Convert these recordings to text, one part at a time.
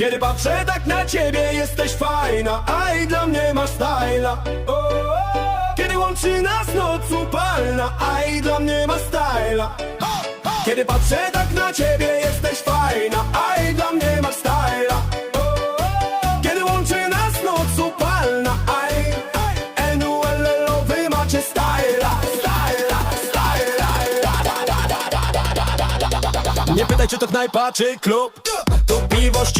Kiedy patrzę tak na ciebie jesteś fajna A i dla mnie masz styla. Kiedy łączy nas noc upalna A i dla mnie masz styla Kiedy patrzę tak na ciebie jesteś fajna A i dla mnie masz styla. Kiedy łączy nas noc upalna A i NULL wy macie styla Styla, styla nie pytaj czy to knajpa czy klub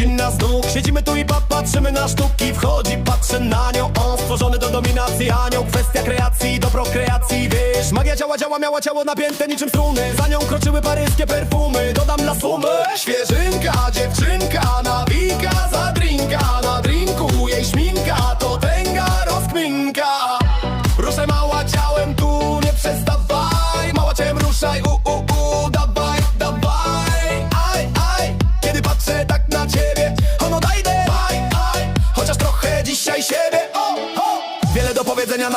Inna znów. Siedzimy tu i patrzymy na sztuki. Wchodzi, patrzę na nią. On stworzony do dominacji. Anioł Kwestia kreacji, do prokreacji Wiesz, magia działa, działa, miała ciało napięte niczym struny. Za nią kroczyły paryskie perfumy. Dodam dla sumy. Świeżynka, dziewczynka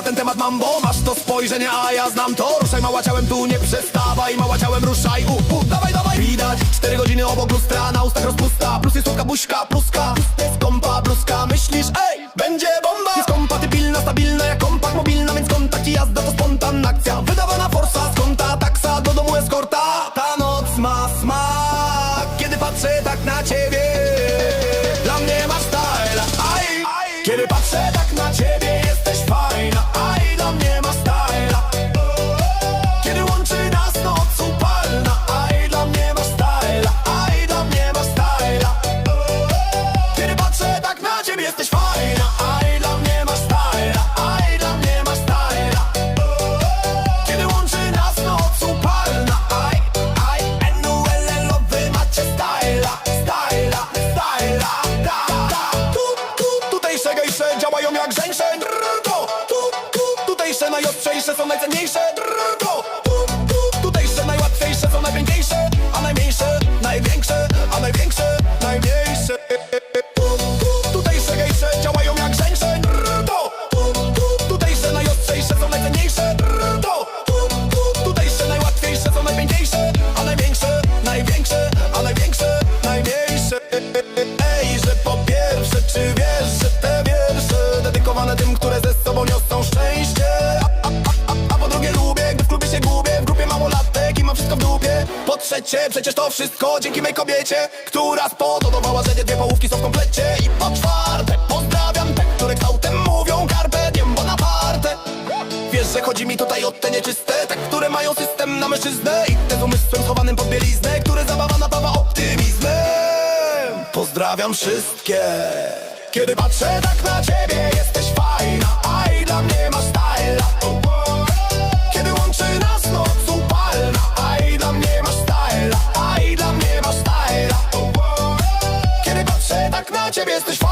ten temat mam Bo masz to spojrzenie, a ja znam to. Ruszaj mała ciałem tu nie przestawaj. Mała ciałem ruszaj u u Dawaj, dawaj. Widać cztery godziny obok lustra Na ustach rozpusta. Plus jest słodka buźka, pluska. Jest kompa, bluska Myślisz, ej, będzie bomba. Jest kompatybilna, stabilna jak kompak mobilna Więc kontakt i jazda to spontanna akcja. Wydawana forsa, z konta taksa Do domu eskorta. Ta noc ma smak. Kiedy patrzę tak na ciebie 你是。Po trzecie, przecież to wszystko dzięki mej kobiecie Która spodobała, że nie dwie połówki są w komplecie. I po czwarte, pozdrawiam te, które kształtem mówią Carpe diem Bonaparte. Wiesz, że chodzi mi tutaj o te nieczyste Te, które mają system na mężczyznę. I te z umysłem schowanym pod bieliznę Które zabawa napawa optymizmem. Pozdrawiam wszystkie. Kiedy patrzę tak na ciebie Jesteś ciebie Jesteś